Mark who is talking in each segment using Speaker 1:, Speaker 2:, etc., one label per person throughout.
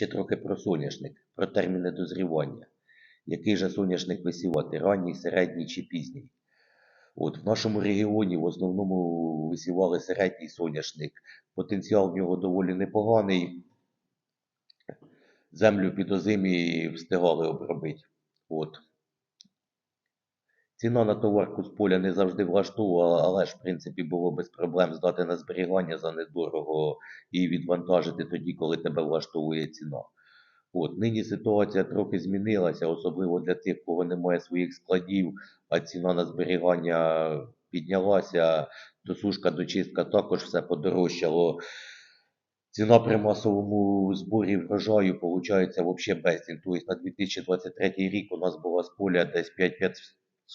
Speaker 1: ще трохи про соняшник, про терміни дозрівання. Який же соняшник висівати, ранній, середній чи пізній? От в нашому регіоні в основному висівали середній соняшник. Потенціал в нього доволі непоганий. Землю під озимі встигали обробити. От. Ціна на товарку з поля не завжди влаштовувала, але ж, в принципі, було без проблем здати на зберігання за недорого і відвантажити тоді, коли тебе влаштовує ціна. От, нині ситуація трохи змінилася, особливо для тих, кого немає своїх складів, а ціна на зберігання піднялася, досушка, дочистка також все подорожчало. Ціна при масовому зборі врожаю виходить взагалі безцінь. Тобто на 2023 рік у нас була з поля десь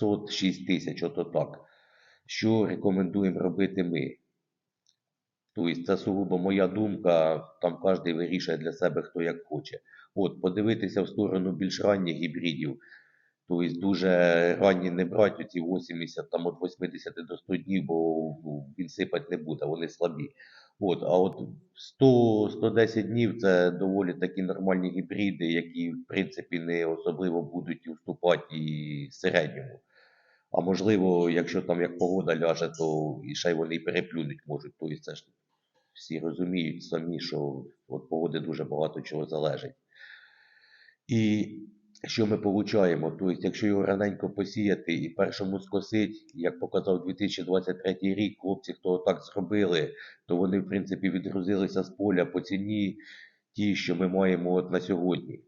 Speaker 1: 5500-6 тисяч, ото так. Що рекомендуємо робити ми? Тобто це сугубо моя думка, там кожен вирішує для себе, хто як хоче. От, подивитися в сторону більш ранніх гібридів. Тобто дуже ранні не брати оці 80, там від 80 до 100 днів, бо ну, він сипати не буде, вони слабі. От, а от 100-110 днів це доволі такі нормальні гібриди, які в принципі не особливо будуть уступати і середньому. А можливо, якщо там як погода ляже, то і ще й вони переплюнуть можуть. Тобто це ж всі розуміють самі, що від погоди дуже багато чого залежить. І що ми получаємо? Тобто, якщо його раненько посіяти і першому скосить, як показав 2023 рік, хлопці, хто так зробили, то вони, в принципі, відгрузилися з поля по ціні ті, що ми маємо от на сьогодні.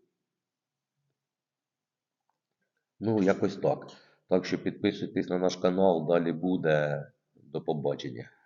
Speaker 1: Ну, якось так. Так що підписуйтесь на наш канал, далі буде. До побачення.